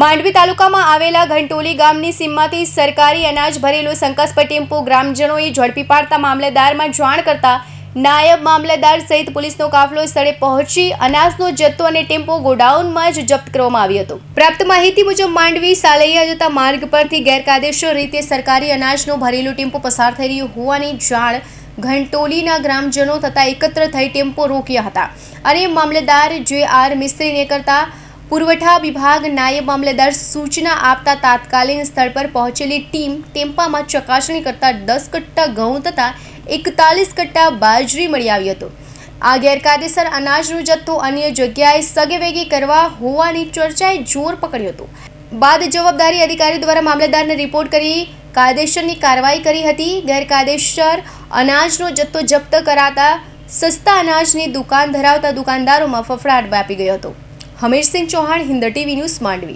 માંડવી તાલુકામાં આવેલા ઘંટોલી ગામની સીમમાંથી સરકારી અનાજ ભરેલો શંકાસ્પદ ટેમ્પો ગ્રામજનોએ ઝડપી પાડતા મામલેદારમાં જાણ કરતા નાયબ મામલેદાર સહિત પોલીસનો કાફલો સ્થળે પહોંચી અનાજનો જથ્થો અને ટેમ્પો ગોડાઉનમાં જ જપ્ત કરવામાં આવ્યો હતો. પ્રાપ્ત માહિતી મુજબ માંડવી સાલૈયા જતા માર્ગ પરથી ગેરકાયદેસર રીતે સરકારી અનાજનો ભરેલો ટેમ્પો પસાર થઈ રહ્યો હોવાની જાણ ઘંટોલીના ગ્રામજનો તથા એકત્ર થઈ ટેમ્પો રોક્યા હતા. અને મામલેદાર જે આર મિસ્ત્રીને કરતા પુરવઠા વિભાગ નાયબ મામલેદાર સૂચના આપતા તાત્કાલિક સ્થળ પર પહોંચેલી ટીમ ટેમ્પામાં ચકાસણી કરતા દસ કટ્ટા ઘઉં તથા એકતાલીસ કટ્ટા બાજરી મળી આવી હતો. આ ગેરકાયદેસર અનાજનો જથ્થો અન્ય જગ્યાએ સગેવેગી કરવા હોવાની ચર્ચાએ જોર પકડ્યો હતો. બાદ જવાબદારી અધિકારી દ્વારા મામલેદારને રિપોર્ટ કરી કાયદેસરની કાર્યવાહી કરી હતી. ગેરકાયદેસર અનાજનો જથ્થો જપ્ત કરાતા સસ્તા અનાજની દુકાન ધરાવતા દુકાનદારોમાં ફફડાટ વ્યાપી ગયો હતો. Hamirsinh Chauhan Hind TV news Mandvi